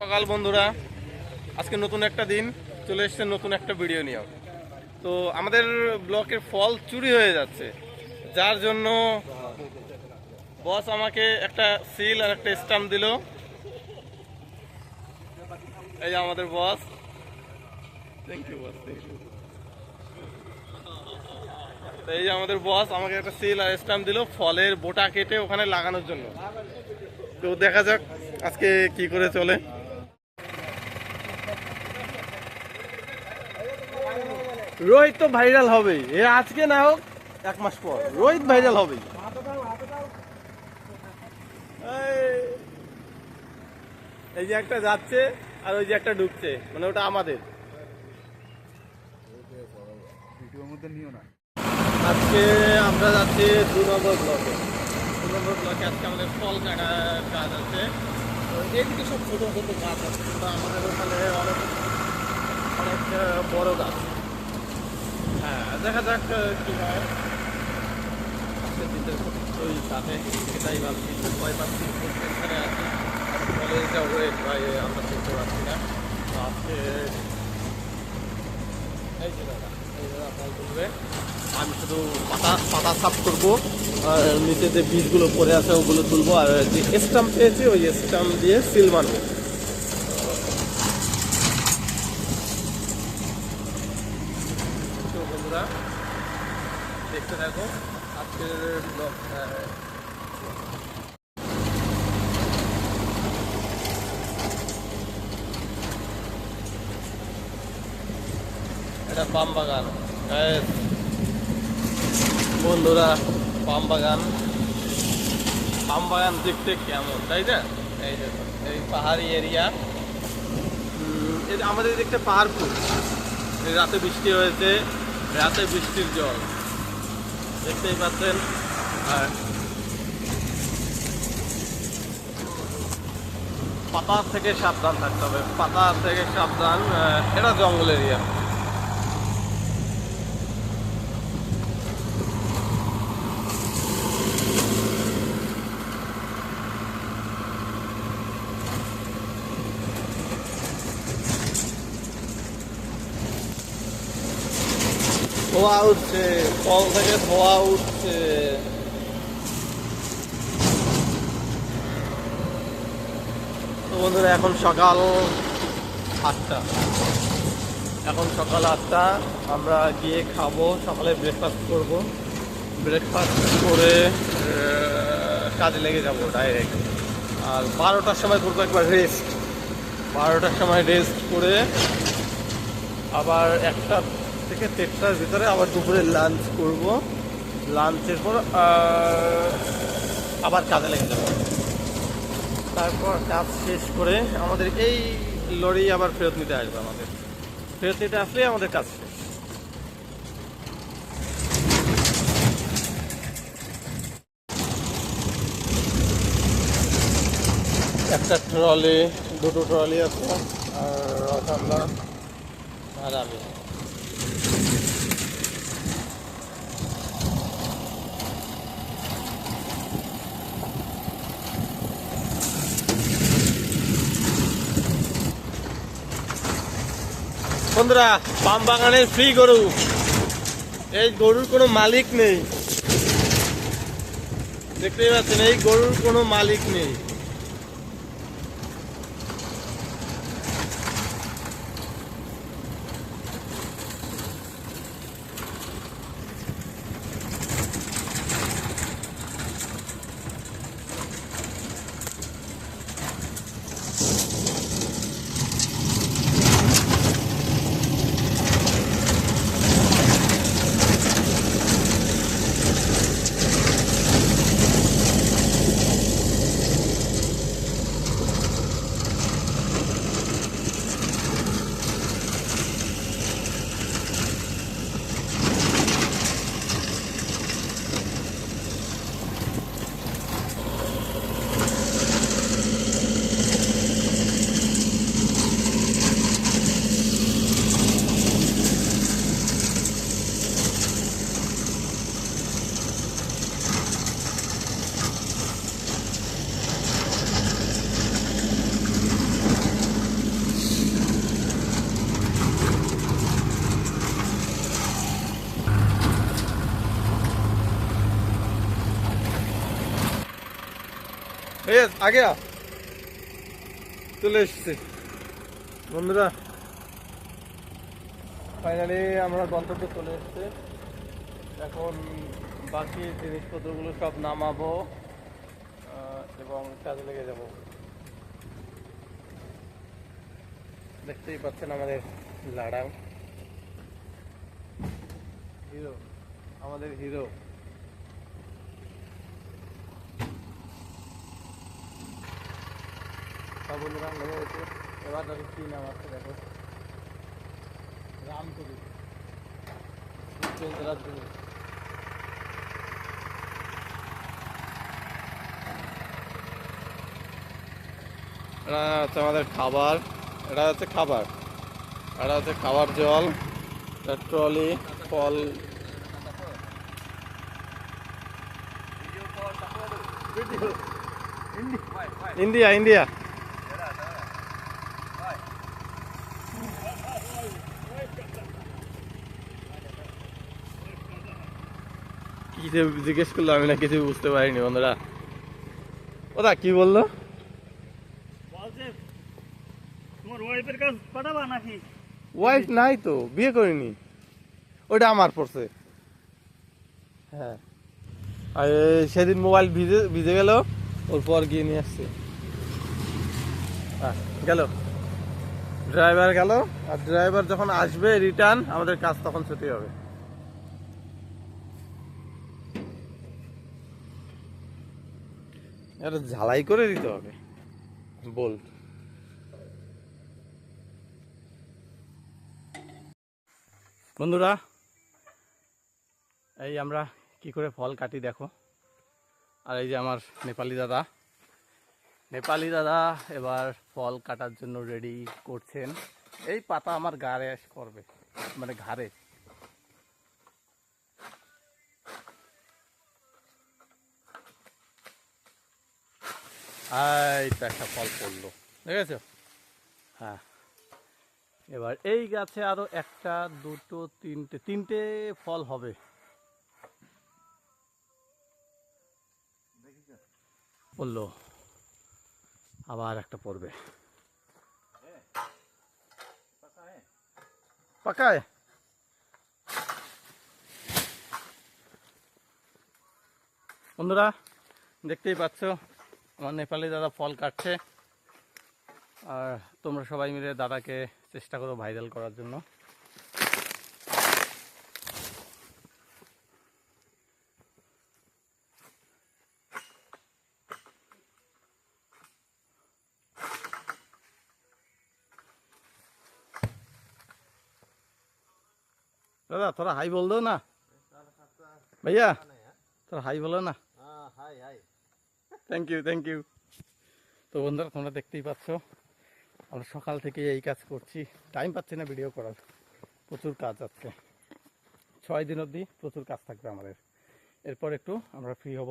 সকাল বন্ধুরা। আজকে নতুন একটা দিন, চলে এসছে নতুন একটা ভিডিও নিয়ে তো আমাদের ব্লকের ফল চুরি হয়ে যাচ্ছে। যার জন্য বস আমাকে একটা সিল আর একটা স্টাম্প দিল। এই আমাদের বস থ্যাংক ইউ বস এই যে আমাদের বস আমাকে একটা সিল আর স্টাম্প দিল ফলের বোটা কেটে ওখানে লাগানোর জন্য। তো দেখা যাক আজকে কি করে চলে। রোহিত তো ভাইরাল হবে। এ আজকে না হোক, এক মাস পর। রোহিত ভাইরাল হবে। এই যে একটা যাচ্ছে আর ওই যে একটা ঢুকছে। মানে ওটা আমাদের। আজকে আমরা যাচ্ছি দু নম্বর ব্লকে। দু নম্বর ব্লকে আজকে আমাদের ফল কাটার কাজ আছে। তো এইদিকে সব ছোটো ছোটো গাছ আছে আমাদের ওখানে অনেক অনেক বড় গাছ। দেখা যাক কি হয়। সাথে, সেটাই ভাবছি। ভয় কলেজটা আমরা আমি শুধু পাতা পাতা সাফ করব নিচে যে বীজগুলো পড়ে আছে ওগুলো তুলবো, আর যে স্টাম্প পেয়েছি, ওই স্টাম্প দিয়ে সিল মারবো তো বন্ধুরা দেখতে থাকো এটা পাম বাগান। বন্ধুরা, পাম বাগান। পাম বাগান দেখতে কেমন, তাই না এই দেখো এই পাহাড়ি এরিয়া। আমাদের দেখতে পাহাড়পুর। রাতে বৃষ্টি হয়েছে, রাতে বৃষ্টির জল। দেখতেই পাচ্ছেন। আর পাতা থেকে সাবধান থাকতে হবে। পাতা থেকে সাবধান এটা জঙ্গল এরিয়া। উঠছে কল থেকে ধোয়া উঠছে তো বন্ধুরা, এখন সকাল আটটা। এখন সকাল আটটা, আমরা গিয়ে খাব, সকালে ব্রেকফাস্ট করব। ব্রেকফাস্ট করে কাজে লেগে যাব ডাইরেক্ট আর বারোটার সময় করব একবার রেস্ট বারোটার সময় রেস্ট করে আবার একটা থেকে দেড়টার ভিতরে আবার দুপুরে লাঞ্চ করব। লাঞ্চের পর আবার কাজে লেগে যাব। তারপর কাজ শেষ করে আমাদের এই লরি আবার ফেরত নিতে আসবে আমাদের। ফেরত নিতে আসলে আমাদের কাজ শেষ। একটা ট্রলি, দুটো ট্রলি আছে, আর রসাল্লা আর আমি। বন্ধুরা পাম বাগানের ফ্রি গরু। এই গরুর কোনো মালিক নেই। দেখতেই পাচ্ছেন, এই গরুর কোনো মালিক নেই। আগে চলে এসছে। বন্ধুরা ফাইনালি আমরা গন্তব্যে চলে এসছে। এখন বাকি জিনিসপত্রগুলো সব নামাবো এবং কাজে লেগে যাব। দেখতেই পাচ্ছেন আমাদের লাড়াং। হিরো, আমাদের হিরো। সব বন্ধুরা নেমে গেছে। এবার তাদের কি নাম আছে দেখো। রামপুরি। রাজধানী এটা হচ্ছে আমাদের খাবার। এটা হচ্ছে খাবার। এটা হচ্ছে খাবার জল ট্রলি ফল। India India. কি যে জিজ্ঞেস করল আমি না কিছু বুঝতে পারিনি বন্ধুরা। ওদা কি বলল? ওয়াইফ নাই তো বিয়ে করিনি। ওটা আমার পড়ছে। হ্যাঁ। আর সেদিন মোবাইল ভিজে ভিজে গেল ওর পর গিয়ে নিয়ে আসছে। গেল। ড্রাইভার গেল আর ড্রাইভার যখন আসবে রিটার্ন আমাদের কাজ তখন ছুটি হবে। এটা ঝালাই করে দিতে হবে। বল বন্ধুরা, এই আমরা কি করে ফল কাটি দেখো। আর এই যে আমার নেপালি দাদা। নেপালি দাদা এবার ফল কাটার জন্য রেডি করছেন। এই পাতা আমার গাড়ে করবে মানে ঘাড়ে। এই তো একটা ফল পড়ল। দেখেছ? হ্যাঁ। এবার এই গাছে আরও একটা, দুটো, তিনটে তিনটে ফল হবে। পড়ল। আবার একটা পড়বে। পাকায়? বন্ধুরা, দেখতেই পাচ্ছ? আমার নেপালি দাদা ফল কাটছে আর তোমরা সবাই মিলে দাদাকে চেষ্টা করো ভাইরাল করার জন্য दादा थोड़ा हाई बोल दो ना भैया थोड़ा हाई बोलो ना high hi thank you thank you তো বন্ধুরা, তোমরা দেখতেই পাচ্ছ, আমরা সকাল থেকে এই কাজ করছি। টাইম পাচ্ছি না ভিডিও করার। প্রচুর কাজ আজকে ছয় দিন অবধি প্রচুর কাজ থাকবে আমাদের। এরপর একটু আমরা ফ্রি হব।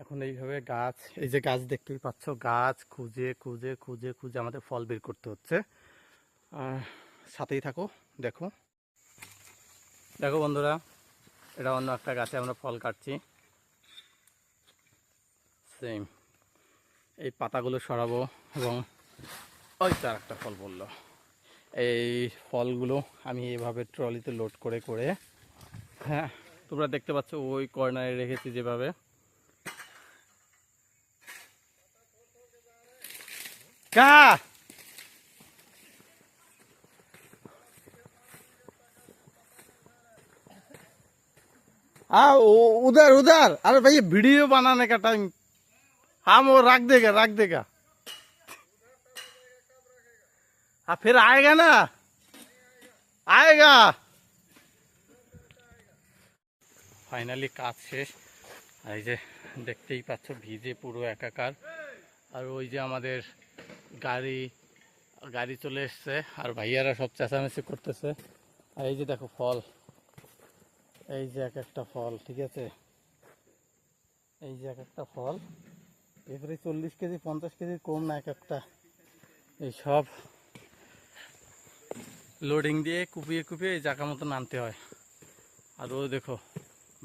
এখন এইভাবে গাছ, এই যে গাছ দেখতেই পাচ্ছ, গাছ খুঁজে খুঁজে খুঁজে খুঁজে আমাদের ফল বের করতে হচ্ছে। আর সাথেই থাকো, দেখো। দেখো বন্ধুরা, এটা অন্য একটা গাছে আমরা ফল কাটছি। সেম এই পাতাগুলো সরাবো এবং ওই তো আর একটা ফল বললো এই ফলগুলো আমি এইভাবে ট্রলিতে লোড করে করে হ্যাঁ তোমরা দেখতে পাচ্ছ ওই কর্নারে রেখেছি যেভাবে কা हाँ वो- उधर उधर अरे भैया वीडियो बनाने का टाइम हाँ वो रख देगा रख देगा हाँ फिर आएगा ना आएगा ফাইনালি কাজ শেষ আর এই যে দেখতেই পাচ্ছ ভিজে পুরো একাকার আর ওই যে আমাদের গাড়ি গাড়ি চলে এসছে আর ভাইয়ারা সব চেঁচামেচি করতেছে আর এই যে দেখো ফল এই যে এক একটা ফল ঠিক আছে এই যে এক একটা ফল এবারে চল্লিশ কেজি পঞ্চাশ কেজি কম না এক একটা এই সব লোডিং দিয়ে কুপিয়ে কুপিয়ে এই জায়গা মতো নামতে হয় আর ও দেখো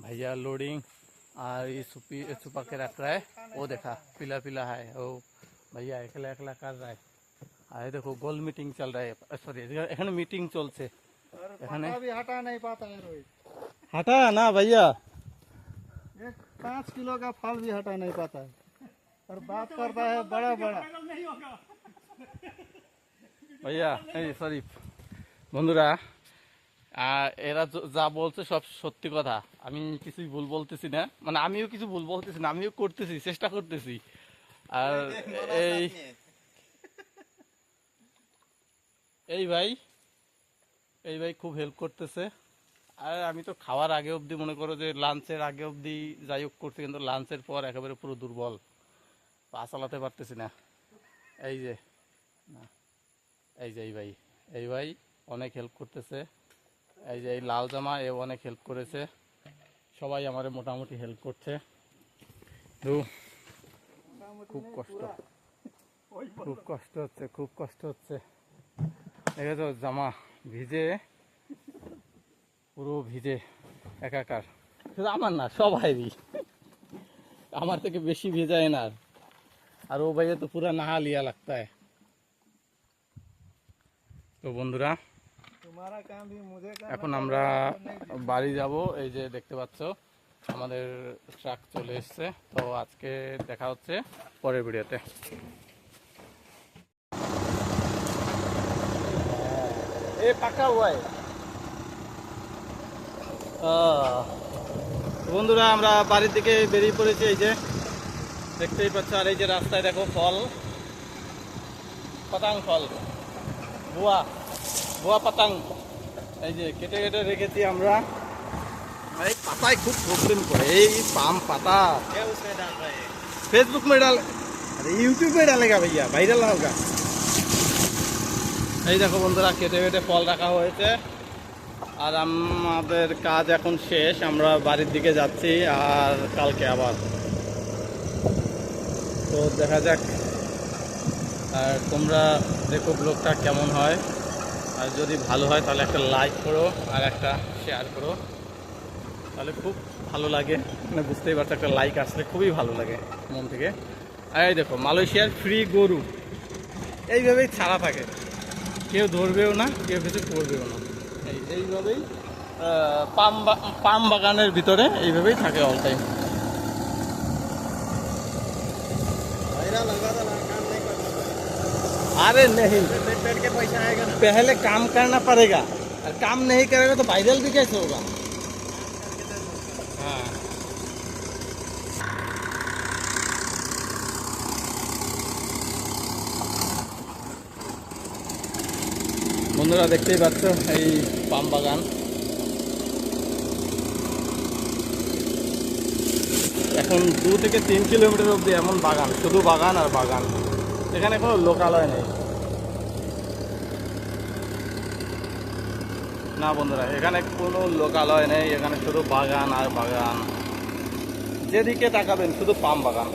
ভাইয়া লোডিং আর এই সুপি সুপাকে রাখ रहा है वो देखा पीला पीला है वो भैया एकला एकला कर रहा है আরে দেখো গোল মিটিং চল रहा है সরি এখানে মিটিং চলছে এখানে भी हटा नहीं पाता है रोहित হাঁটা না ভাইয়া एक पाँच किलो का फल भी हटा नहीं पाता है और बात करता है बड़ा बड़ा पागल नहीं होगा ভাইয়া এই সরি বন্ধুরা আহ, এরা য- যা বলছে সব সত্যি কথা আমি কিছুই ভুল বলতেছি না মানে আমিও কিছু ভুল বলতেছি না আমিও করতেছি চেষ্টা করতেছি আর এই এই ভাই এই ভাই খুব হেল্প করতেছে আর আমি তো খাওয়ার আগে অবধি মনে করো যে লাঞ্চের আগে অবধি যাই হোক করছি কিন্তু লাঞ্চের পর একেবারে পুরো দুর্বল পা চালাতে পারতেছি না। এই যে, না, এই যে এই ভাই এই ভাই অনেক হেল্প করতেছে। এই যে এই লাল জামা, এ অনেক হেল্প করেছে। সবাই আমার মোটামুটি হেল্প করছে। খুব কষ্ট। খুব কষ্ট হচ্ছে, খুব কষ্ট হচ্ছে। দেখেছ জামা ভিজে, পুরো ভিজে, একাকার। শুধু আমার না, সবাইরই। আমার থেকে বেশি ভেজায় না আর ও ভাইয়া তো পুরা নাহা লিয়া লাগতা है তো বন্ধুরা तुम्हारा काम भी मुझे এখন আমরা বাড়ি যাব এই যে দেখতে পাচ্ছ আমাদের ট্রাক চলে এসছে তো আজকে দেখা হচ্ছে পরের ভিডিওতে এ পাকা হুয়ায় বন্ধুরা আমরা বাড়ির দিকে বেরিয়ে পড়েছি এই যে দেখতেই পাচ্ছ আর এই যে রাস্তায় দেখো ফল পতাং ফল বুয়া বুয়া পাতাং এই যে কেটে কেটে রেখেছি আমরা এই পাতায় খুব প্রবলেম করে এই পাম পাতা क्या उसमें डाल रहे हैं फेसबुक में डाल अरे यूट्यूब में डालेगा भैया वायरल होगा এই দেখো বন্ধুরা কেটে কেটে ফল রাখা হয়েছে আর আমাদের কাজ এখন শেষ আমরা বাড়ির দিকে যাচ্ছি আর কালকে আবার তো দেখা যাক। আর তোমরা দেখো ব্লগটা কেমন হয়। আর যদি ভালো হয়, তাহলে একটা লাইক করো আর একটা শেয়ার করো। তাহলে খুব ভালো লাগে। মানে বুঝতেই পারছ, একটা লাইক আসলে খুবই ভালো লাগে মন থেকে। আর এই দেখো, মালয়েশিয়ার ফ্রি গরু। এইভাবেই ছাড়া থাকে। কেউ ধরবেও না, কেউ কিছু করবেও না। এই এইভাবেই পাম পাম বাগানের ভিতরে এইভাবেই থাকে অল টাইম अरे नहीं बैठ बैठ के पैसा आएगा ना पहले काम करना पड़ेगा और काम नहीं करेगा तो वायरल भी कैसे होगा हाँ বন্ধুরা দেখতেই পাচ্ছ এই পাম বাগান এখন দু থেকে তিন কিলোমিটার অবধি এমন বাগান, শুধু বাগান আর বাগান। এখানে কোনো লোকালয় নেই। না বন্ধুরা, এখানে কোনো লোকালয় নেই, এখানে শুধু বাগান আর বাগান। যেদিকে তাকাবেন, শুধু পাম বাগান।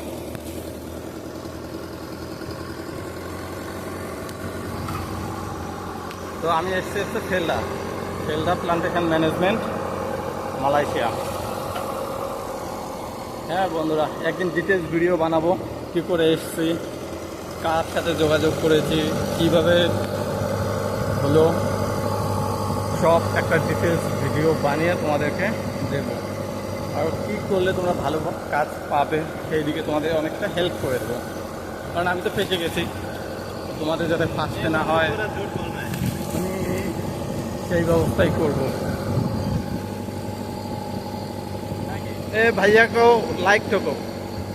তো আমি এসছি হচ্ছে Felda. Felda plantation management Malaysia. হ্যাঁ বন্ধুরা, একদিন ডিটেলস ভিডিও বানাবো, কী করে এসছি, কার সাথে যোগাযোগ করেছি, কীভাবে হলো, সব একটা ডিটেলস ভিডিও বানিয়ে তোমাদেরকে দেব। আর কি করলে তোমরা ভালো কাজ পাবে সেই দিকে তোমাদের অনেকটা হেল্প করে দেবো। কারণ আমি তো ফেঁসে গেছি, তোমাদের যাতে ফাঁসতে না হয়, আমি সেই ব্যবস্থাই করব। ए भैया को लाइक ठोको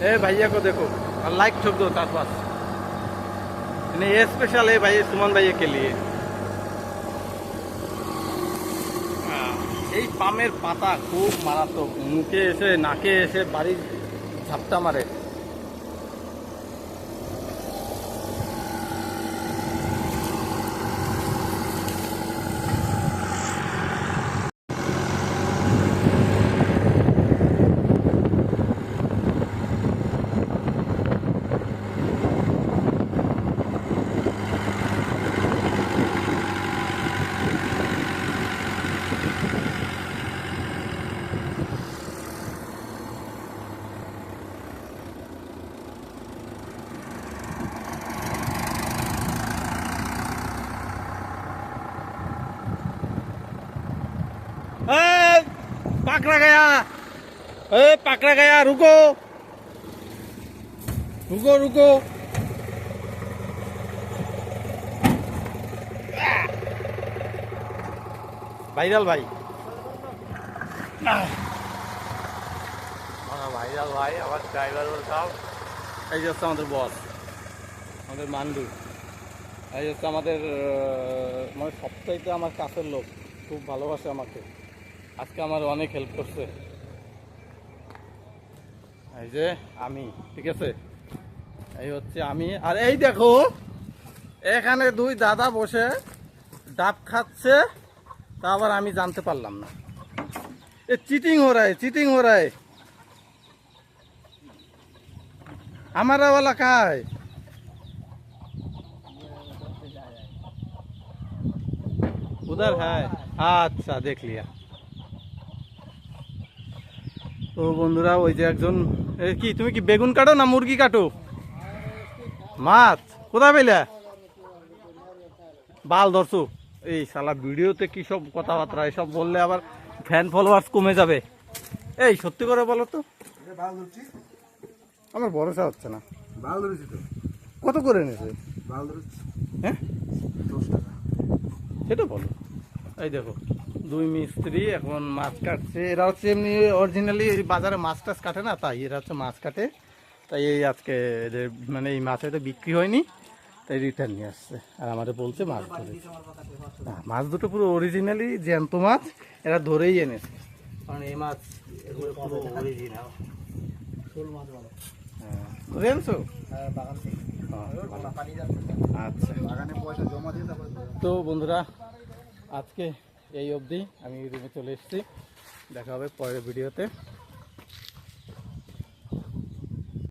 ए भैया को देखो और लाइक ठोक दो तार पास नहीं ये स्पेशल है भाई सुमन भैया के लिए আহ, এই পামের পাতা খুব মারাত্মক মুখে এসে নাকে এসে বাড়ির ঝাপটা মারে पकड़ा गया ए पकड़ा गया रुको रुको रुको ভাইরাল ভাই আমার ভাইরাল ভাই আমার ড্রাইভার সব এই যে হচ্ছে আমাদের বস আমাদের মান্ডু এই হচ্ছে আমাদের আহ, মানে সবচাইতে আমার কাছের লোক খুব ভালোবাসে আমাকে আজকে আমার অনেক হেল্প করছে এই যে আমি ঠিক আছে এই হচ্ছে আমি আর এই দেখো এখানে দুই দাদা বসে ডাব খাচ্ছে তা আবার আমি জানতে পারলাম না এ চিটিং हो रहा है चीटिंग हो रहा है हमारा वाला कहाँ है उधर है আচ্ছা দেখ লিয়া তো বন্ধুরা ওই যে একজন কি তুমি কি বেগুন কাটো না মুরগি কাটো? মাছ কোথায় পেলে? বাল ধরছো। এই সালা ভিডিওতে কি সব কথাবার্তা এসব বললে আবার ফ্যান ফলোয়ার্স কমে যাবে। এই সত্যি করে বলো তো। আমার ভরসা হচ্ছে না। ভালো ধরেছি তো। কত করে ধরেছি। হ্যাঁ? দশ টাকা। সেটা বলো। এই দেখো দুই মিস্ত্রি এখন মাছ কাটছে। এরা হচ্ছে এমনি অরিজিনালি বাজারে মাছ টাছ কাটে না তাই এরা হচ্ছে মাছ কাটে। তাই এই আজকে এদের মানে এই মাছ হয়তো বিক্রি হয়নি তাই রিটার্ন নিয়ে আসছে। আর আমাদের বলছে মাছ ধরে। না, মাছ দুটো পুরো অরিজিনালি জ্যান্ত মাছ এরা ধরেই এনেছে। কারণ এই মাছ এগুলো পুরো অরিজিনাল ধরে আনছো হ্যাঁ বাগান থেকে। হ্যাঁ, আচ্ছা। বাগানে পয়সা জমা দিয়ে তারপরে তো বন্ধুরা আজকে এই অবধি আমি রুমে চলে এসেছি। দেখা হবে পরের ভিডিওতে